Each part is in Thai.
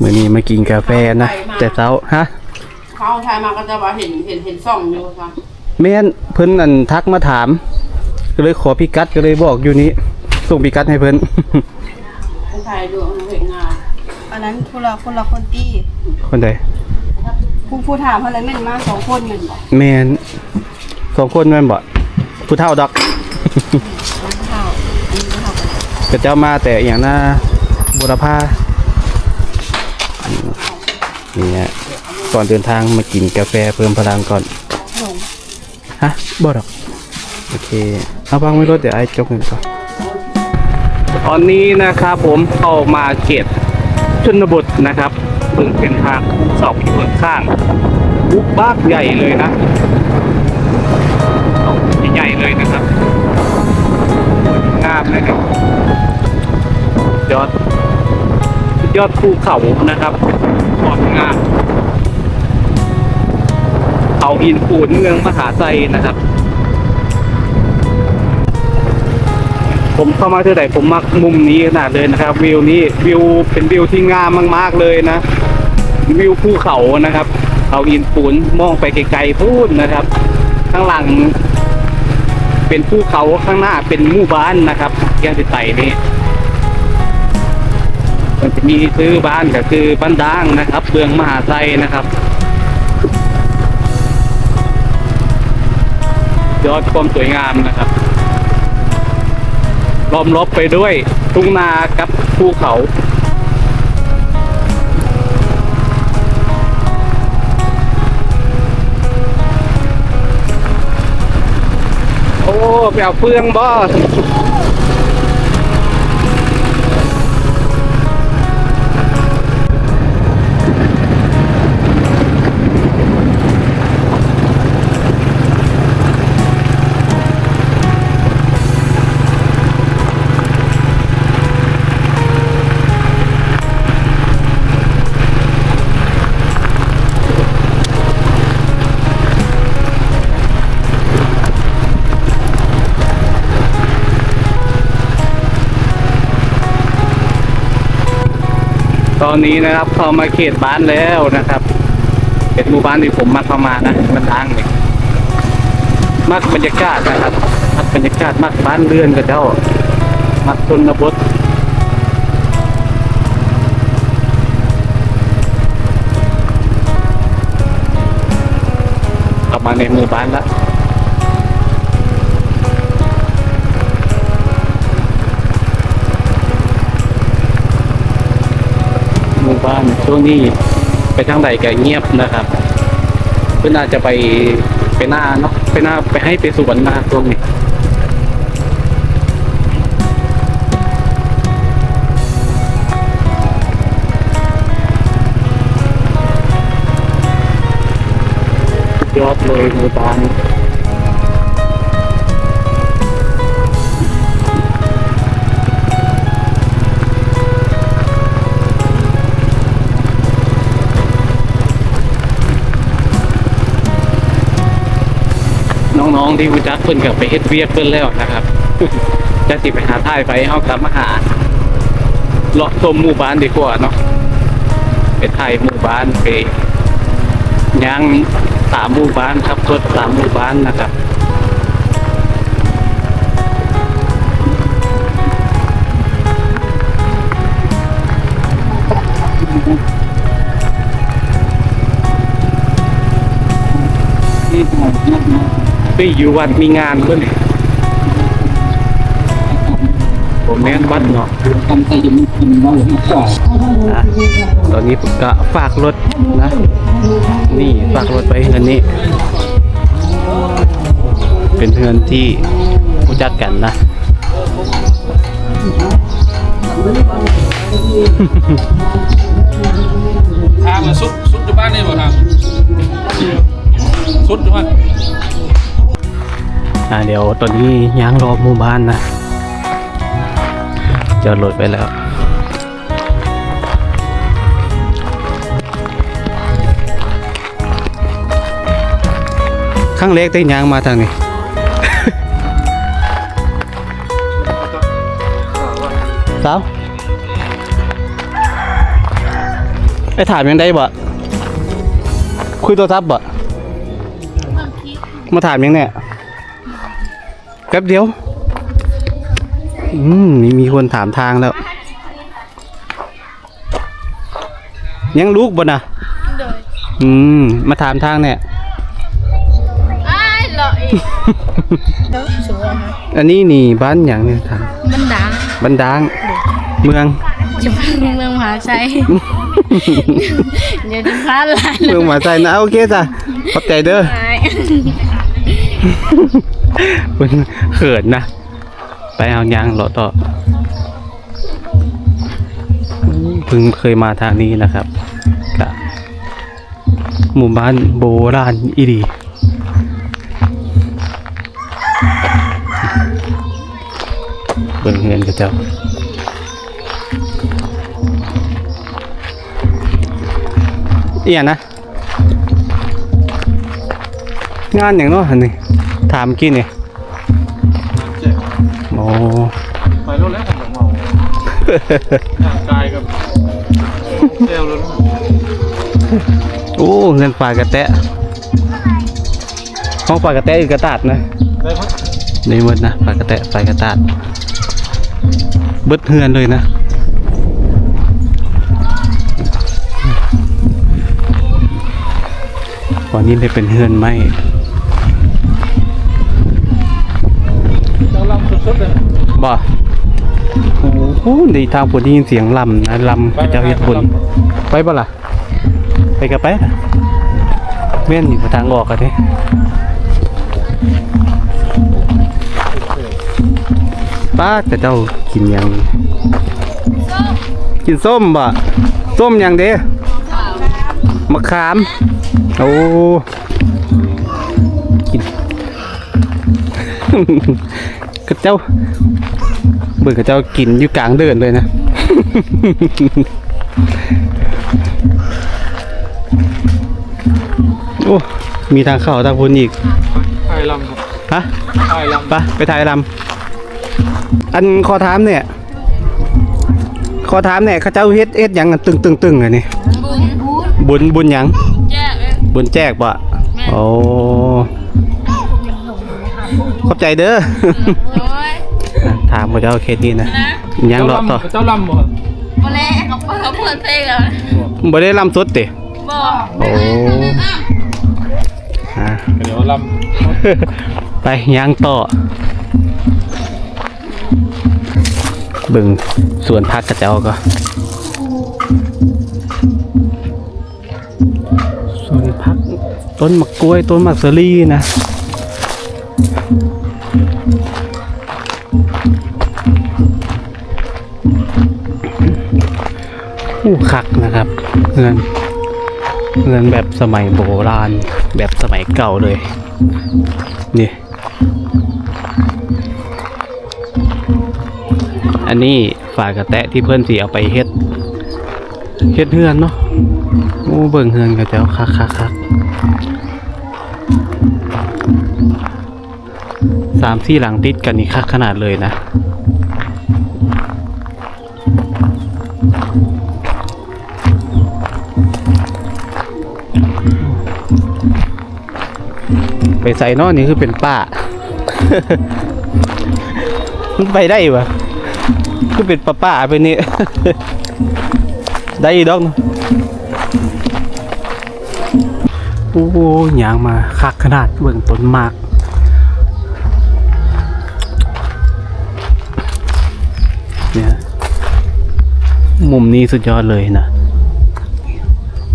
มื้อนี้มากินกาแฟนะแต่เช้าฮะเขาเอาชายมาก็จะว่าเห็นเห็นเห็นส่องอยู่ค่ะแม่นเพิ่นอันทักมาถาม ก็เลยขอพิกัดก็เลยบอกอยู่นี้ ส่งพิกัดให้เพิ่นผู้ชายดูเอาเห็นงานอันนั้นคนละคนละคนตี้คนใดผู้ผู้ถามเขาเลยแม่นมาสองคนเหมือนบอกแม่นสองคนแม่นบ่ผู้เฒ่าดอกผู้เฒ่าอันนี้ผู้เฒ่ากันก็เจ้ามาแต่อหย่างหน้าบุรพา นี่ฮะก่อนเดินทางมากินกาแฟเพิ่มพลังก่อนลงฮะบ่ดอกโอเคเอาวางไว้รถเดี๋ยวไอ้จกเงินก่อนตอนนี้นะครับผมเข้ามาเขตชนบทนะครับเพิ่งเป็นทางสอบอยู่ข้างๆบุกบ้ากใหญ่เลยนะเอาใหญ่ๆเลยนะครับงามเลยครับยอด ยอดภูเขานะครับขอดงามเขาอินปูนเมืองมหาไซนะครับ ผมเข้ามาเท่าไหร่ผมมักมุมนี้ขนาดเลยนะครับ วิวนี้วิวเป็นวิวที่งามมากๆเลยนะ วิวภูเขานะครับเขาอินปูนมองไปไกลๆพูดนะครับ ข้างหลังเป็นภูเขาข้างหน้าเป็นหมู่บ้านนะครับย่างติดไตนี่ มันจะมีซื้อบ้านก็คือบ้านด่างนะครับเบืองมหาไซนะครับ ยอดความสวยงามนะครับล้อมรอบไปด้วยทุ่งนากับภูเขาโอ้ไปเอาเฟืองบ่ อนนี้นะครับเข้ามาเขตบ้านแล้วนะครับเป็นหมู่บ้านที่ผมมักเข้ามานะมันทางนี่มักบรรยากาศนะครับมักบรรยากาศมักบ้านเรือนกับเจ้ามักชนบทกลับมาในหมู่บ้านแล้ว บ้านช่วงนี้ไปทางใดก็เงียบนะครับ เพื่อนอาจจะไปไปหน้าเนาะไปหน้าไปให้ไปสวนนาช่วงนี้ยอดเลยหมู่บ้านน้ ที่รู้จักเพิ่นกับไปเฮ็ดเวียกเพิ่นแล้วนะครับจะสิไปหาท่ายไปเอากลับมาหาเลาะชมหมู่บ้านดีกว่าเนาะไปถ่ายหมู่บ้านไปย่างสามหมู่บ้านครับรถสามหมู่บ้านนะครับ ไปอยู่วัดมีงานเพิ่นผมแม่นวัดเนาะอะตอนนี้ก็ฝากรถนะ นี่ฝากรถไปเฮือนนี้ เป็นเฮือนที่รู้จักกันนะ ทางมันสุดสุดอยู่บ้านนี่บ่ทางสุดอยู่บ้าน อ่าเดี๋ยวตอนนี้ย้างรอหมู่บ้านนะจอดรถไปแล้วข้างเล็กได้ย้างมาทางนี้สาวไปถามยังได้บ่ คุยโทรศัพท์บ่ มาถามยังเนี่ย แป๊บเดียว อืมนี่มีคนถามทางแล้ว ยังลูกบ่นะโดยอืม มาถามทางเนี่ยอ้ายเหรออีกเด้อสวยฮะอันนี้นี่บ้านอย่างเนี่ยถามมันดังบ้านดางเมืองจะพังเมืองมหาชัยเดี๋ยวจะพลาดหลายเมืองหมาใจนะโอเคจ้ะขอบใจเด้อ หลายเพิ่นเขินนะ ไปเอายางเลาะต่อเพิ่งเคยมาทางนี้นะครับกะหมู่บ้านโบราณอีดีเบิ่งเงินกับเจ้าเอียนะ งานอย่างเนาะอันนี้ถามกินนี่โอ้ไปรถแล้วผมเมาร่างกายกับเซลล์รถโอ้เงินฝากกระแตะห้องฝากกระแตะอยู่กระตาดนะได้ไหมในหมดนะฝากกระแตะฝากกระตาดเบิดเฮือนเลยนะวันนี้เลยเป็นเฮือนไหม ดเลยบ่โอ้โหในทางผมได้ยินเสียงลำนะลำพระเจ้าเฮ็ดบุญไปบ่ล่ะ ไปกับไปเม่นอยู่ทางออกกันนี่ป้าแต่เจ้ากินยัง กินส้มบ่ส้มยังเด้มะขาม โอ้กิน กระเจ้าเบื่อกระเจ้ากินอยู่กลางเดินเลยนะ โอ้ มีทางเข้าทางพ้นอีกไทยลำครับฮะไทยลำไปไปถ่ายลำอันขอถามเนี่ยขอถามเนี่ยเขาเจ้าเฮ็ดเฮ็ดหยังกันตึงตึงตึงอันนี้บุญบุญบุญบุญหยังแจ้เอ้ยบุญแจกปะโอ้ ขอบใจเด้อโอ้ยถามเขาเจ้าเคสนี้นะนะยังรอต่อเจ้าลำบ่ครับโอเล่เขาเปิดเขาเปิดเพลงแล้วบ่ได้ลำสดติบอกโอ้อะ เดี๋ยวลไปย่างต่อเบิ่งสวนพักกระเจ้าก็สวนพักต้นมะกล้วยต้นมะเสอรี่นะู้คักนะครับเงินเงินแบบสมัยโบราณ แบบสมัยเก่าเลย นี่ อันนี้ฝากระแตะที่เพื่อนสีเอาไปเฮ็ด เฮ็ดเฮือนเนาะโอ้เบิ่งเฮือนกับเจ้าคักคักคักสามสี่หลังติดกันนี่คักขนาดเลยนะ ไปใส่นอกนี่คือเป็นป้ามันไปได้ปะคือเป็นป้าป้าไปนี่ ได้อีดอกโอ้โหยางมาคักขนาดเบิ่งต้นหมากเนี่ยมุมนี้สุดยอดเลยนะ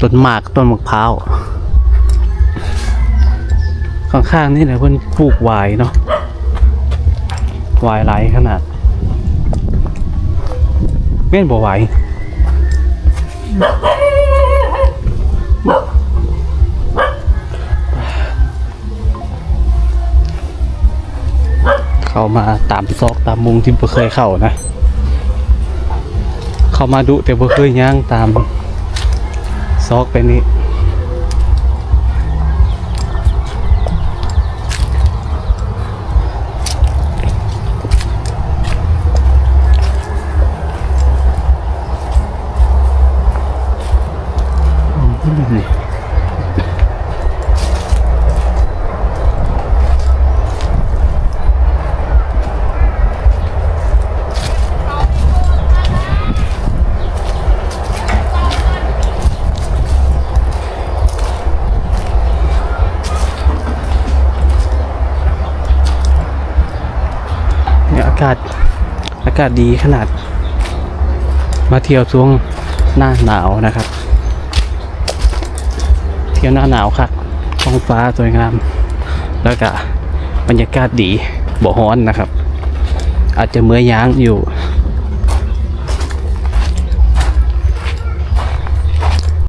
ต้นหมากต้นมะพร้าว ข้างๆนี่แหละเพิ่นปลูกวายเนาะวายหลายขนาดแม่นบ่หวเข้ามาตามซอกตามมุงที่บ่เคยเข้านะ เข้ามาดุแต่บ่เคยย่างตามซอกไปนี่นี่ากาศดีขนาด มาเที่ยวช่วงหน้าหนาวนะครับ เที่ยวหน้าหนาวครับท้องฟ้าสวยงาม แล้วก็บรรยากาศดีบ่ฮ้อนนะครับ อาจจะเมื่อยย้างอยู่